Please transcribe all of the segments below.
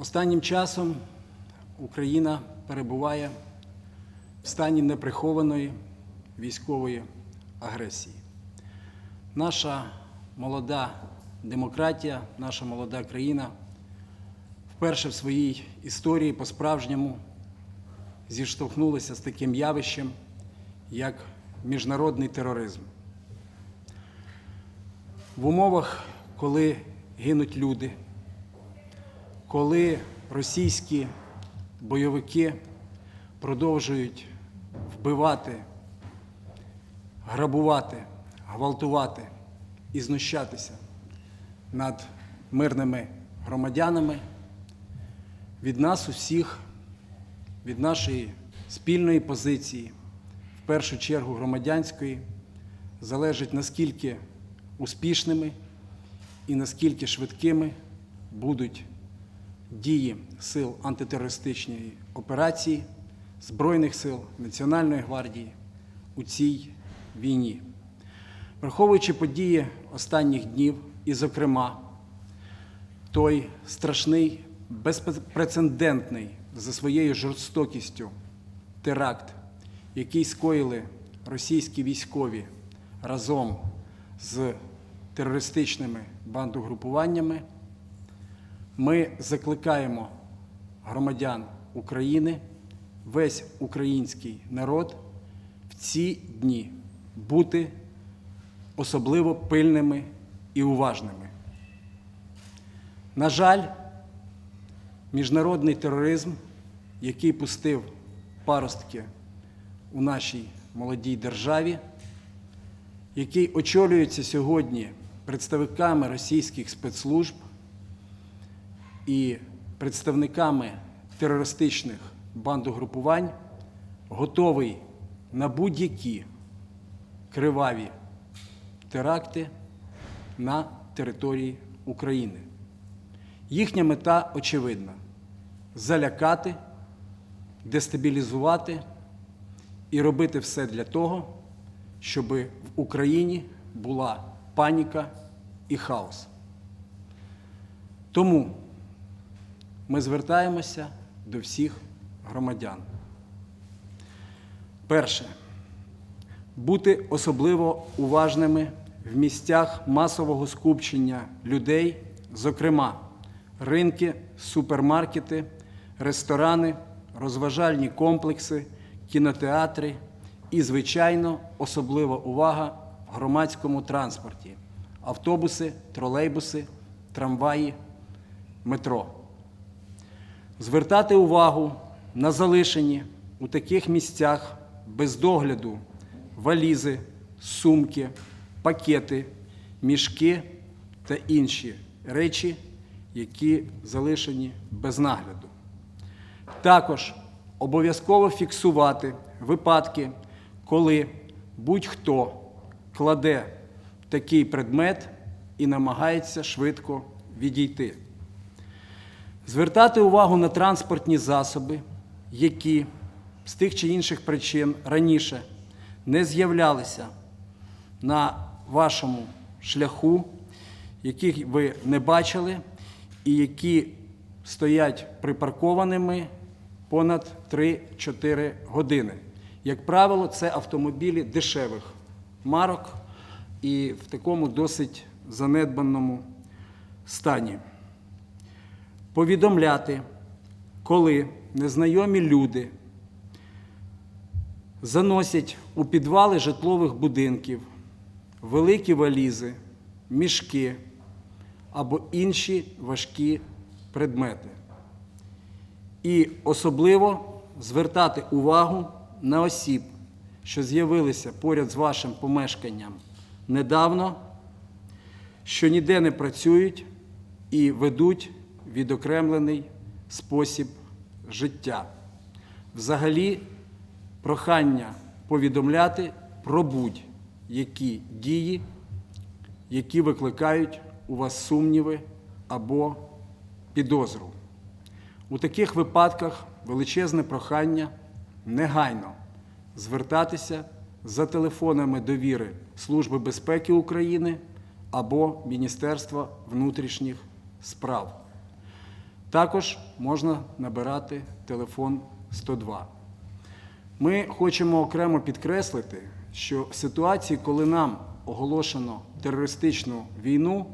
Останнім часом Україна перебуває в стані неприхованої військової агресії. Наша молода демократія, наша молода країна вперше в своїй історії по-справжньому зіштовхнулася з таким явищем, як міжнародний тероризм. В умовах, коли гинуть люди, коли російські бойовики продовжують вбивати, грабувати, гвалтувати і знущатися над мирними громадянами, від нас усіх, від нашої спільної позиції, в першу чергу громадянської, залежить наскільки успішними і наскільки швидкими будуть дії сил антитерористичної операції Збройних сил Національної гвардії у цій війні. Враховуючи події останніх днів, і, зокрема, той страшний, безпрецедентний за своєю жорстокістю теракт, який скоїли російські військові разом з терористичними бандугрупуваннями, ми закликаємо громадян України, весь український народ в ці дні бути особливо пильними і уважними. На жаль, міжнародний тероризм, який пустив паростки у нашій молодій державі, який очолюється сьогодні представниками російських спецслужб і представниками терористичних бандугрупувань, готовий на будь-які криваві теракти на території України. Їхня мета очевидна залякати, дестабілізувати і робити все для того, щоб в Україні була паніка і хаос. Тому ми звертаємося до всіх громадян. Перше. Бути особливо уважними в місцях масового скупчення людей, зокрема, ринки, супермаркети, ресторани, розважальні комплекси, кінотеатри і, звичайно, особлива увага в громадському транспорті автобуси, тролейбуси, трамваї, метро. Звертати увагу на залишені у таких місцях без догляду валізи, сумки, пакети, мішки та інші речі, які залишені без нагляду. Також обов'язково фіксувати випадки, коли будь-хто кладе такий предмет і намагається швидко відійти. Звертати увагу на транспортні засоби, які з тих чи інших причин раніше не з'являлися на вашому шляху, яких ви не бачили, і які стоять припаркованими понад 3-4 години. Як правило, це автомобілі дешевих марок і в такому досить занедбаному стані. Повідомляти, коли незнайомі люди заносять у підвали житлових будинків великі валізи, мішки або інші важкі предмети. І особливо звертати увагу на осіб, що з'явилися поряд з вашим помешканням недавно, що ніде не працюють і ведуть відокремлений спосіб життя. Взагалі, прохання повідомляти про будь-які дії, які викликають у вас сумніви або підозру. У таких випадках величезне прохання негайно звертатися за телефонами довіри Служби безпеки України або Міністерства внутрішніх справ. Також можна набирати телефон 102. Ми хочемо окремо підкреслити, що в ситуації, коли нам оголошено терористичну війну,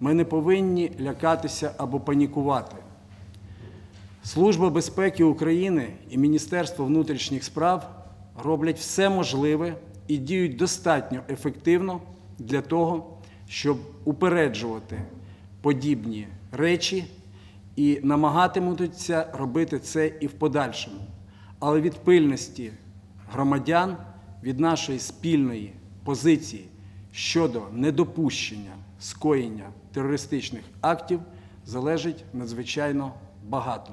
ми не повинні лякатися або панікувати. Служба безпеки України і Міністерство внутрішніх справ роблять все можливе і діють достатньо ефективно для того, щоб упереджувати подібні речі і намагатимуться робити це і в подальшому. Але від пильності громадян, від нашої спільної позиції щодо недопущення скоєння терористичних актів залежить надзвичайно багато.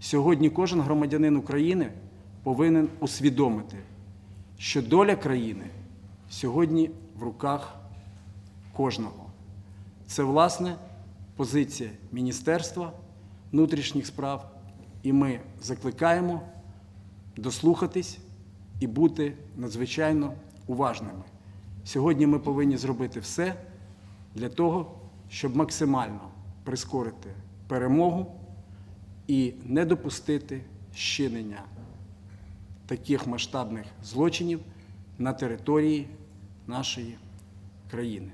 Сьогодні кожен громадянин України повинен усвідомити, що доля країни сьогодні в руках кожного. Це, власне, позиція Міністерства внутрішніх справ, і ми закликаємо дослухатись і бути надзвичайно уважними. Сьогодні ми повинні зробити все для того, щоб максимально прискорити перемогу і не допустити щинення таких масштабних злочинів на території нашої країни.